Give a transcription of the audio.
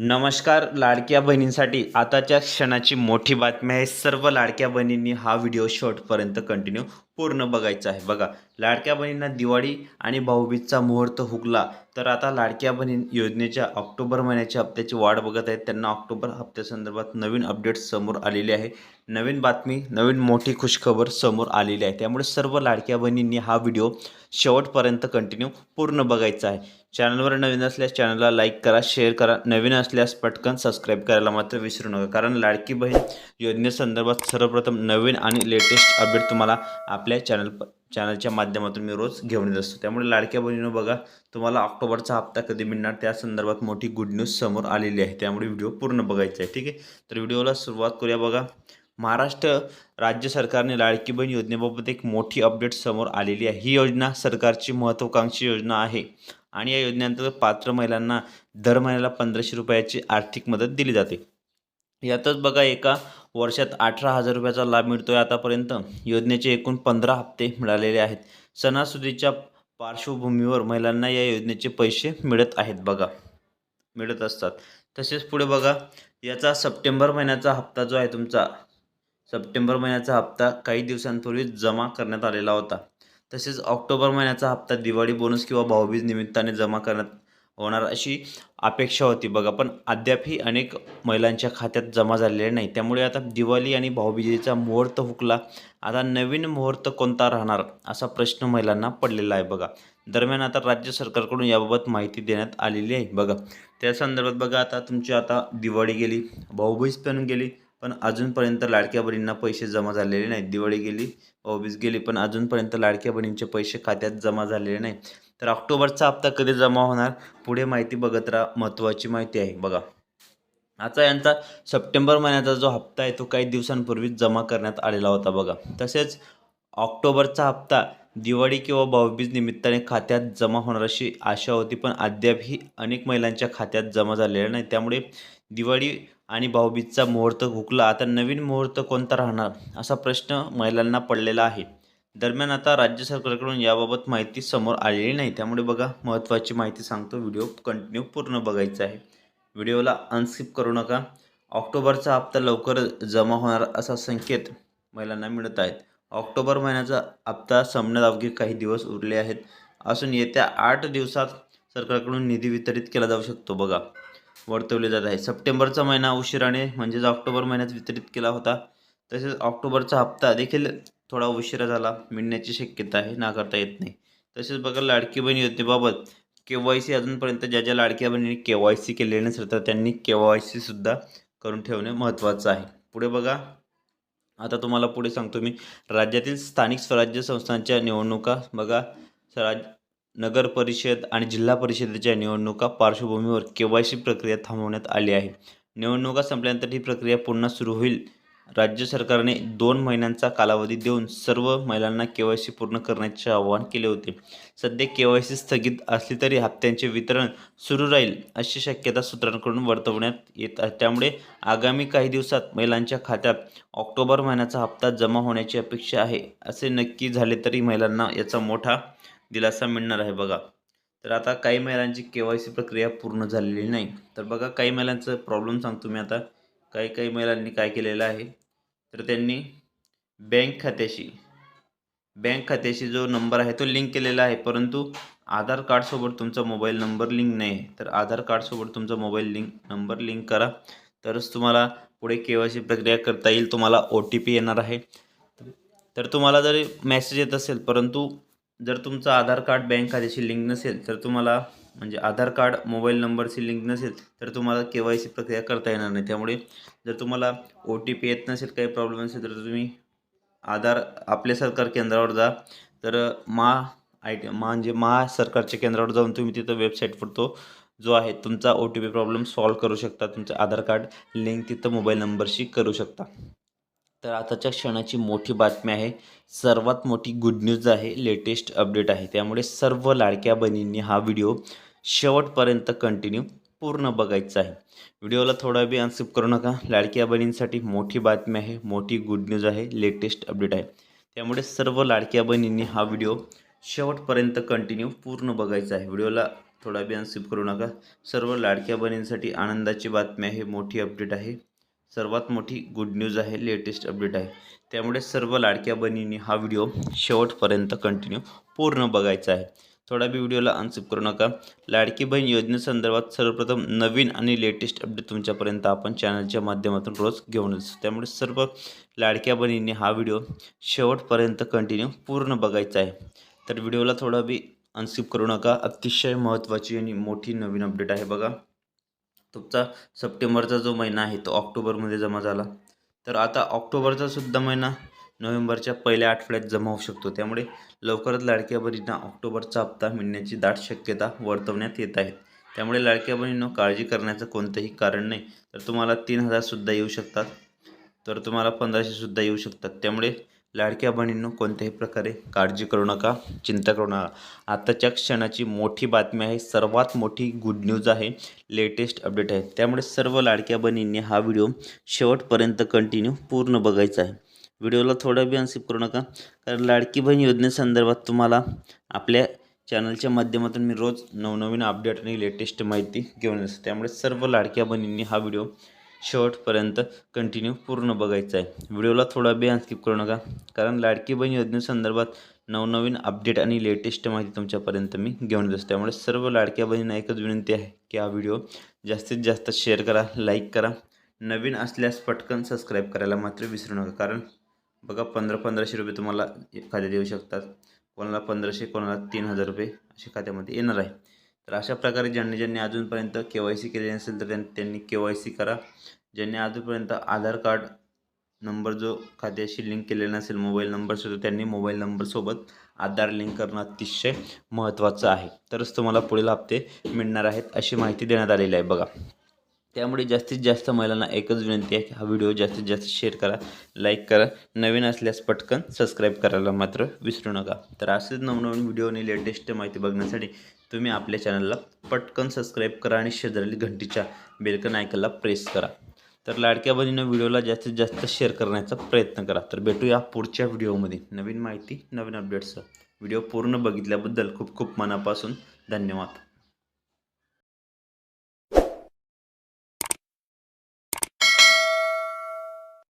नमस्कार लाडक्या बहिणींसाठी. आताच्या क्षणाची मोठी बातमी आहे सर्व लाडक्या बहिणींनी हा व्हिडिओ शॉर्टपर्यंत कंटिन्यू पूर्ण बघायचं आहे. बघा लाडक्या बहिणींना दिवाळी आणि भाऊबीजचा मुहूर्त हुकला. तर आता लाडक्या बहीण योजनेच्या ऑक्टोबर महिन्याच्या हप्त्याची वाट बघत आहेत. त्यांना ऑक्टोबर हप्त्यासंदर्भात नवीन अपडेट्स समोर आलेले आहे. नवीन बातमी नवीन मोठी खुशखबर समोर आलेली आहे. त्यामुळे सर्व लाडक्या बहिणींनी हा व्हिडिओ शेवटपर्यंत कंटिन्यू पूर्ण बघायचा आहे. चॅनलवर नवीन असल्यास चॅनलला लाईक करा शेअर करा. नवीन असल्यास पटकन सबस्क्राईब करायला मात्र विसरू नका. कारण लाडकी बहीण योजनेसंदर्भात सर्वप्रथम नवीन आणि लेटेस्ट अपडेट तुम्हाला आपल्या चॅनल चॅनलच्या माध्यमातून मी रोज घेऊन येत असतो. त्यामुळे लाडक्या बहिणीनं बघा तुम्हाला ऑक्टोबरचा हप्ता कधी मिळणार? त्या संदर्भात मोठी गुड न्यूज समोर आलेली आहे. त्यामुळे व्हिडिओ पूर्ण बघायचा आहे ठीक आहे? तर व्हिडिओला सुरुवात करूया बघा. महाराष्ट्र राज्य सरकारने लाडकी बहीण योजनेबाबत एक मोठी अपडेट समोर आलेली आहे. ही योजना सरकारची महत्त्वाकांक्षी योजना आहे. आणि या योजनेअंतर्गत पात्र महिलांना दर महिन्याला पंधराशे रुपयाची आर्थिक मदत दिली जाते. यातच बघा एका वर्षात अठरा हजार रुपयाचा लाभ मिळतो आहे आतापर्यंत. योजनेचे एकूण पंधरा हप्ते मिळालेले आहेत. सणासुदीच्या पार्श्वभूमीवर महिलांना या योजनेचे पैसे मिळत आहेत बघा. मिळत असतात. तसेच पुढे बघा. याचा सप्टेंबर महिन्याचा हप्ता जो आहे तुमचा सप्टेंबर महिन्याचा हप्ता काही दिवसांपूर्वी जमा करण्यात आलेला होता. तसेच ऑक्टोबर महिन्याचा हप्ता दिवाळी बोनस किंवा भाऊबीज निमित्ताने जमा करण्यात होणार अशी अपेक्षा होती. बघा पण अद्यापही अनेक महिलांच्या खात्यात जमा झालेले नाही. त्यामुळे आता दिवाळी आणि भाऊबीजेचा मुहूर्त हुकला. आता नवीन मुहूर्त कोणता राहणार असा प्रश्न महिलांना पडलेला आहे बघा. दरम्यान आता राज्य सरकारकडून याबाबत माहिती देण्यात आलेली आहे बघा. त्या संदर्भात बघा आता तुमची आता दिवाळी गेली भाऊबीज पण गेली पण अजूनपर्यंत लाडक्या बहिणींना पैसे जमा झालेले नाहीत. दिवाळी गेली ऑफिस गेली पण अजूनपर्यंत लाडक्या बहिणींचे पैसे खात्यात जमा झालेले नाही तर ऑक्टोबरचा हप्ता कधी जमा होणार? पुढे माहिती बघत राहा. महत्त्वाची माहिती आहे. बघा. आता यांचा सप्टेंबर महिन्याचा जो हप्ता आहे तो काही दिवसांपूर्वीच जमा करण्यात आलेला होता बघा. तसेच ऑक्टोबरचा हप्ता दिवाळी किंवा भाऊबीज निमित्ताने खात्यात जमा होणार अशी आशा होती पण अद्यापही अनेक महिलांच्या खात्यात जमा झालेल्या नाही. त्यामुळे दिवाळी आणि भाऊबीजचा मुहूर्त हुकला. आता नवीन मुहूर्त कोणता राहणार असा प्रश्न महिलांना पडलेला आहे. दरम्यान आता राज्य सरकारकडून याबाबत माहिती समोर आलेली नाही. त्यामुळे बघा महत्त्वाची माहिती सांगतो. व्हिडिओ कंटिन्यू पूर्ण बघायचा आहे. व्हिडिओला अनस्किप करू नका. ऑक्टोबरचा हप्ता लवकर जमा होणार असा संकेत महिलांना मिळत आहेत. ऑक्टोबर महिन्याचा हप्ता संपण्यात अवघे काही दिवस उरले आहेत. असून येत्या आठ दिवसात सरकारकडून निधी वितरित केला जाऊ शकतो बघा. वर्तवले जात आहे. सप्टेंबरचा महिना उशिराने म्हणजेच ऑक्टोबर महिन्यात वितरित केला होता. तसेच ऑक्टोबरचा हप्ता देखील थोडा उशिरा झाला. मिळण्याची शक्यता आहे. नाकारता येत नाही. तसेच बघा लाडकी बहीण योजनेबाबत के वाय सी अजूनपर्यंत ज्या ज्या लाडक्या बहिणींनी के वाय सी केलेले नसेल तर त्यांनी के वाय सीसुद्धा करून ठेवणे महत्त्वाचं आहे. पुढे बघा. आता तुम्हाला पुढे सांगतो मी. राज्यातील स्थानिक स्वराज्य संस्थांच्या निवडणुका बघा स्वराज नगर परिषद आणि जिल्हा परिषदेच्या निवडणुका पार्श्वभूमीवर के वाय सी प्रक्रिया थांबवण्यात आली आहे. निवडणुका संपल्यानंतर ही प्रक्रिया पुन्हा सुरू होईल. राज्य सरकारने दोन महिन्यांचा कालावधी देऊन सर्व महिलांना के वाय सी पूर्ण करण्याचे आवाहन केले होते. सध्या के वाय सी स्थगित असली तरी हप्त्यांचे वितरण सुरू राहील अशी शक्यता सूत्रांकडून वर्तवण्यात येत आहे. त्यामुळे आगामी काही दिवसात महिलांच्या खात्यात ऑक्टोबर महिन्याचा हप्ता जमा होण्याची अपेक्षा आहे. असे नक्की झाले तरी महिलांना याचा मोठा दिलासा मिळणार आहे बघा. तर आता काही महिलांची के वाय सी प्रक्रिया पूर्ण झालेली नाही. तर बघा काही महिलांचं प्रॉब्लेम सांगतो मी आता. काही काही महिलांनी काय केलेलं आहे? तर त्यांनी बँक खात्याशी बँक खात्याशी जो नंबर आहे तो लिंक केलेला आहे. परंतु आधार कार्डसोबत तुमचा मोबाईल नंबर लिंक नाही आहे. तर आधार कार्डसोबत तुमचा मोबाईल लिंक नंबर लिंक करा. तरच तुम्हाला पुढे के वाय सी प्रक्रिया करता येईल. तुम्हाला ओ टी पी येणार आहे. तर तुम्हाला जरी मेसेज येत असेल परंतु जर तुमचं आधार कार्ड बँक खात्याशी लिंक नसेल तर तुम्हाला म्हणजे आधार कार्ड मोबाईल नंबरशी लिंक नसेल तर तुम्हाला के वाय सी प्रक्रिया करता येणार नाही. त्यामुळे जर तुम्हाला ओ टी पी येत नसेल काही प्रॉब्लेम असेल तर तुम्ही आधार आपल्या सरकार केंद्रावर जा. तर महा आय टी म्हणजे महा सरकारच्या केंद्रावर जाऊन तुम्ही तिथं वेबसाईट तो जो आहे तुमचा O T P problem solve करू शकता. तुमचं आधार कार्ड लिंक तिथं मोबाईल नंबरशी करू शकता. तर आताच्या क्षणाची मोठी बातमी आहे सर्वात मोठी गुड न्यूज आहे लेटेस्ट अपडेट आहे. त्यामुळे सर्व लाडक्या बहिणींनी हा व्हिडिओ शेवटपर्यंत कंटिन्यू पूर्ण बघायचा आहे. व्हिडिओला थोडा बी अनस्किप करू नका. लाडक्या बहिणींसाठी मोठी बातमी आहे मोठी गुड न्यूज आहे लेटेस्ट अपडेट आहे. त्यामुळे सर्व लाडक्या बहिणींनी हा व्हिडिओ शेवटपर्यंत कंटिन्यू पूर्ण बघायचा आहे. व्हिडिओला थोडा बी अनस्किप करू नका. सर्व लाडक्या बहिणींसाठी आनंदाची बातमी आहे मोठी अपडेट आहे. सर्वात मोठी गुड न्यूज आहे लेटेस्ट अपडेट आहे. त्यामुळे सर्व लाडक्या बहिणींनी हा व्हिडिओ शेवटपर्यंत कंटिन्यू पूर्ण बघायचा आहे. थोडा बी व्हिडिओला अनसिप करू नका. लाडकी बहीण योजनेसंदर्भात सर्वप्रथम नवीन आणि लेटेस्ट अपडेट तुमच्यापर्यंत आपण चॅनलच्या माध्यमातून रोज घेऊन असतो त्यामुळे सर्व लाडक्या बहिणींनी हा व्हिडिओ शेवटपर्यंत कंटिन्यू पूर्ण बघायचा आहे. तर व्हिडिओला थोडा बी अनसिप करू नका. अतिशय महत्त्वाची आणि मोठी नवीन अपडेट आहे बघा. तुमचा सप्टेंबरचा जो महिना आहे तो ऑक्टोबरमध्ये जमा झाला. तर आता ऑक्टोबरचा सुद्धा महिना नोव्हेंबरच्या पहिल्या आठवड्यात जमा होऊ शकतो. त्यामुळे लवकरच लाडक्या बहिणींना ऑक्टोबरचा हप्ता मिळण्याची दाट शक्यता वर्तवण्यात येत आहे. त्यामुळे लाडक्या बहिणींनो काळजी करण्याचं कोणतंही कारण नाही. तर तुम्हाला तीन हजारसुद्धा येऊ शकतात. तर तुम्हाला पंधराशेसुद्धा येऊ शकतात. त्यामुळे लाडक्या बहिणींनो कोणत्याही प्रकारे काळजी करू नका चिंता करू नका. आत्ताच्या क्षणाची मोठी बातमी आहे. सर्वात मोठी गुड न्यूज आहे. लेटेस्ट अपडेट आहे. त्यामुळे सर्व लाडक्या बहिणींनी हा व्हिडिओ शेवटपर्यंत कंटिन्यू पूर्ण बघायचा आहे. व्हिडिओला थोडा बी अनसिप करू नका. कारण लाडकी बहीण योजनेसंदर्भात तुम्हाला आपल्या चॅनलच्या माध्यमातून मी रोज नवनवीन अपडेट आणि लेटेस्ट माहिती घेऊन असतो त्यामुळे सर्व लाडक्या बहिणींनी हा व्हिडिओ शेवटपर्यंत कंटिन्यू पूर्ण बघायचा आहे. व्हिडिओला थोडा बी अनस्किप करू नका. कारण लाडकी बहीण योजनेसंदर्भात नवनवीन अपडेट आणि लेटेस्ट माहिती तुमच्यापर्यंत मी घेऊन येतो. त्यामुळे सर्व लाडक्या बहिणींना एकच विनंती आहे की हा व्हिडिओ जास्तीत जास्त शेअर करा लाईक करा. नवीन असल्यास पटकन सबस्क्राईब करायला मात्र विसरू नका. कारण बघा पंधरा पंधराशे रुपये तुम्हाला खाते देऊ शकतात. कोणाला पंधराशे कोणाला तीन हजार रुपये असे खात्यामध्ये येणार आहे. तर अशा प्रकारे ज्यांनी ज्यांनी अजूनपर्यंत के वाय सी केलेली नसेल तर त्यांनी के वाय सी करा. ज्यांनी अजूनपर्यंत आधार कार्ड नंबर जो खात्याशी लिंक केलेला नसेल मोबाईल नंबरसुद्धा त्यांनी मोबाईल नंबरसोबत आधार लिंक करणं अतिशय महत्त्वाचं आहे. तरच तुम्हाला पुढील हप्ते मिळणार आहेत अशी माहिती देण्यात आलेली आहे बघा. त्यामुळे जास्तीत जास्त महिलांना एकच विनंती आहे की हा व्हिडिओ जास्तीत जास्त शेअर करा लाईक करा नवीन असल्यास पटकन सबस्क्राईब करायला मात्र विसरू नका. तर असेच नवनवीन व्हिडिओ आणि लेटेस्ट माहिती बघण्यासाठी तुम्ही आपल्या चॅनलला पटकन सबस्क्राईब करा आणि शेजारील घंटीच्या बेलकन आयकनला प्रेस करा. तर लाडक्या बहिणीनं व्हिडिओला जास्तीत जास्त शेअर करण्याचा प्रयत्न करा. तर भेटूया पुढच्या व्हिडिओमध्ये. नवीन माहिती नवीन अपडेट्सचं व्हिडिओ पूर्ण बघितल्याबद्दल खूप खूप मनापासून धन्यवाद.